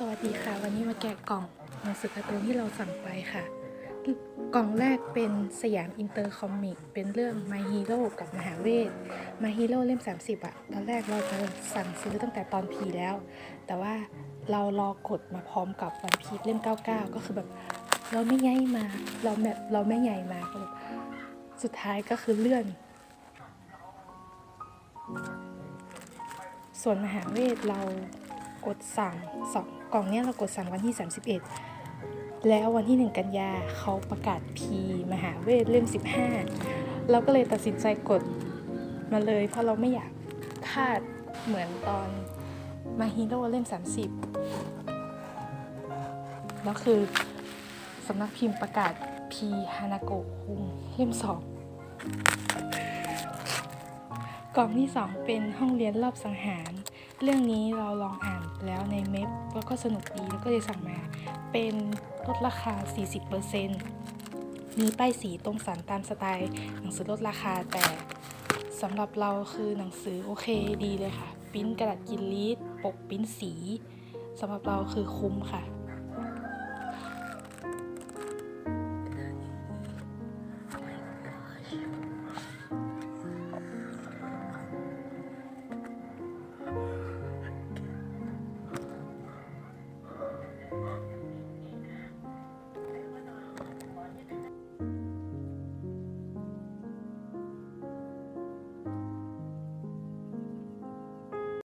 สวัสดีค่ะ วันนี้มาแกะกล่องหนังสือการ์ตูนที่เราสั่งไปค่ะ กล่องแรกเป็นสยามอินเตอร์คอมิกเป็นเรื่อง My Hero กับมหาเวท My Hero เล่ม 30อะตอนแรกเราจะสั่งซื้อตั้งแต่ตอนพีแล้ว แต่ว่าเรารอกดมาพร้อมกับวันพีเล่ม 99 ก็คือแบบเราไม่ย้ายมาเราแบบเราไม่ใหญ่มาแบบสุดท้ายก็คือเลื่อน ส่วนมหาเวทเรา กดสั่งสองกล่องเนี้ยเรากดสั่งวันที่ 31 แล้ววันที่ 1 กันยาเขาประกาศพีมหาเวทเล่ม 15 เราก็เลยตัดสินใจกดมาเลย เพราะเราไม่อยากพลาดเหมือนตอนมาฮีโร่เล่ม 30 แล้วคือสำนักพิมพ์ประกาศพีฮานาโกะคุงเล่ม2 กล่องที่ 2 เป็นห้องเรียนรอบสังหาร เรื่องนี้เราลองอ่านแล้วในเมพแล้วก็สนุกดีแล้วก็เลยสั่งมา เป็นลดราคา 40%มีป้ายสีตรงสันตามสไตล์ หนังสือลดราคาแต่สำหรับเราคือหนังสือโอเคดีเลยค่ะ ปิ้นกระดาษกินลีดปกปิ้นสีสำหรับเราคือคุ้มค่ะ